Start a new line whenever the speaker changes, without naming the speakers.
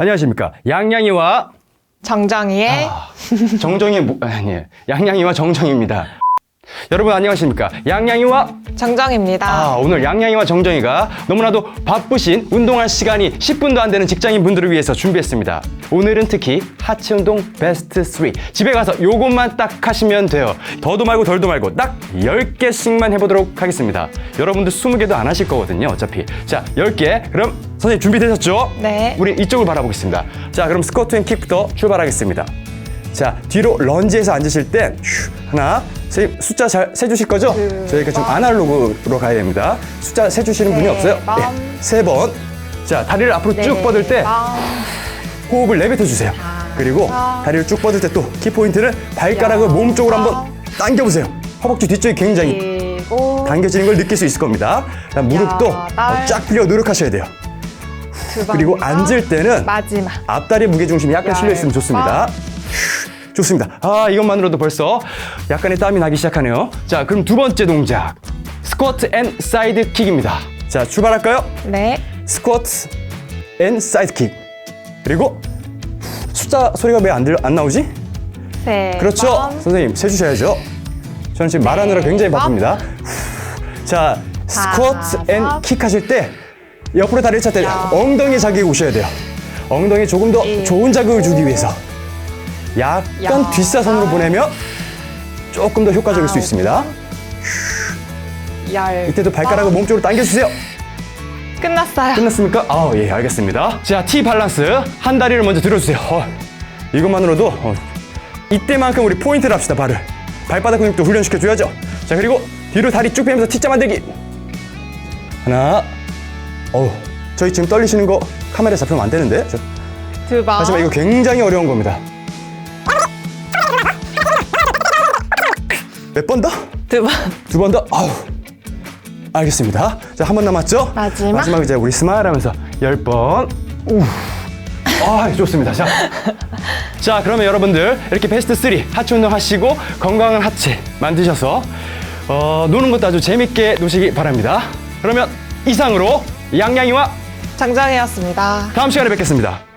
안녕하십니까. 양양이와
정정이의
아, 정정이, 뭐, 아니, 양양이와 정정입니다. 여러분 안녕하십니까. 양양이와
정정입니다.
아, 오늘 양양이와 정정이가 너무나도 바쁘신 운동할 시간이 10분도 안 되는 직장인 분들을 위해서 준비했습니다. 오늘은 특히 하체 운동 베스트 3. 집에 가서 요것만 딱 하시면 돼요. 더도 말고 덜도 말고 딱 10개씩만 해보도록 하겠습니다. 여러분들 20개도 안 하실 거거든요, 어차피. 자, 10개. 그럼 선생님 준비되셨죠?
네.
우리 이쪽을 바라보겠습니다. 자, 그럼 스쿼트 앤 킥부터 출발하겠습니다. 자, 뒤로 런지해서 앉으실 때 휴, 하나, 선생님 숫자 잘 세주실 거죠?
두
저희가 좀
번.
아날로그로 가야 됩니다. 숫자 세주시는 분이
네
없어요?
번.
세 번. 자, 다리를 앞으로
쭉네
뻗을 때
번.
호흡을 내뱉어 주세요. 그리고
번.
다리를 쭉 뻗을 때 또 키포인트는 발가락을 여몸 쪽으로 한번
번.
당겨보세요. 허벅지 뒤쪽이 굉장히
그리고
당겨지는 걸 느낄 수 있을 겁니다. 무릎도 쫙 펴려 노력하셔야 돼요. 그리고 앉을 때는
마지막.
앞다리 무게중심이 약간 실려 있으면
열
좋습니다. 휴, 좋습니다. 아, 이것만으로도 벌써 약간의 땀이 나기 시작하네요. 자, 그럼 두 번째 동작. 스쿼트 앤 사이드 킥입니다. 자, 출발할까요?
네.
스쿼트 앤 사이드 킥. 그리고 숫자 소리가 왜 안 안 나오지?
세
그렇죠.
번.
선생님, 세 주셔야죠. 저는 지금 말하느라
네
굉장히
번.
바쁩니다. 후. 자, 스쿼트 앤. 킥 하실 때 옆으로 다리를 찰 때. 엉덩이 자극이 오셔야 돼요. 엉덩이에 조금 더
일곱.
좋은 자극을 주기 위해서 약간
여덟.
뒷사선으로 보내면 조금 더 효과적일 수
아홉.
있습니다.
열.
이때도 발가락을
번.
몸쪽으로 당겨주세요.
끝났어요.
끝났습니까? 아, 예, 알겠습니다. 자, T 밸런스. 한 다리를 먼저 들어주세요. 어, 이것만으로도 어, 이때만큼 우리 포인트를 합시다, 발을. 발바닥 근육도 훈련시켜줘야죠. 자, 그리고 뒤로 다리 쭉 빼면서 T자 만들기. 하나. 어우, 저희 지금 떨리시는 거 카메라에 잡히면 안 되는데. 저,
두 번.
하지만 이거 굉장히 어려운 겁니다. 몇 번 더?
두 번.
두번 더. 아우. 알겠습니다. 자, 한 번 남았죠?
마지막.
마지막 이제 우리 스마일 하면서 열 번. 우. 아, 좋습니다. 자. 자, 그러면 여러분들 이렇게 베스트 3 하체 운동 하시고 건강한 하체 만드셔서 어, 노는 것도 아주 재밌게 노시기 바랍니다. 그러면 이상으로 양양이와
정정이었습니다.
다음 시간에 뵙겠습니다.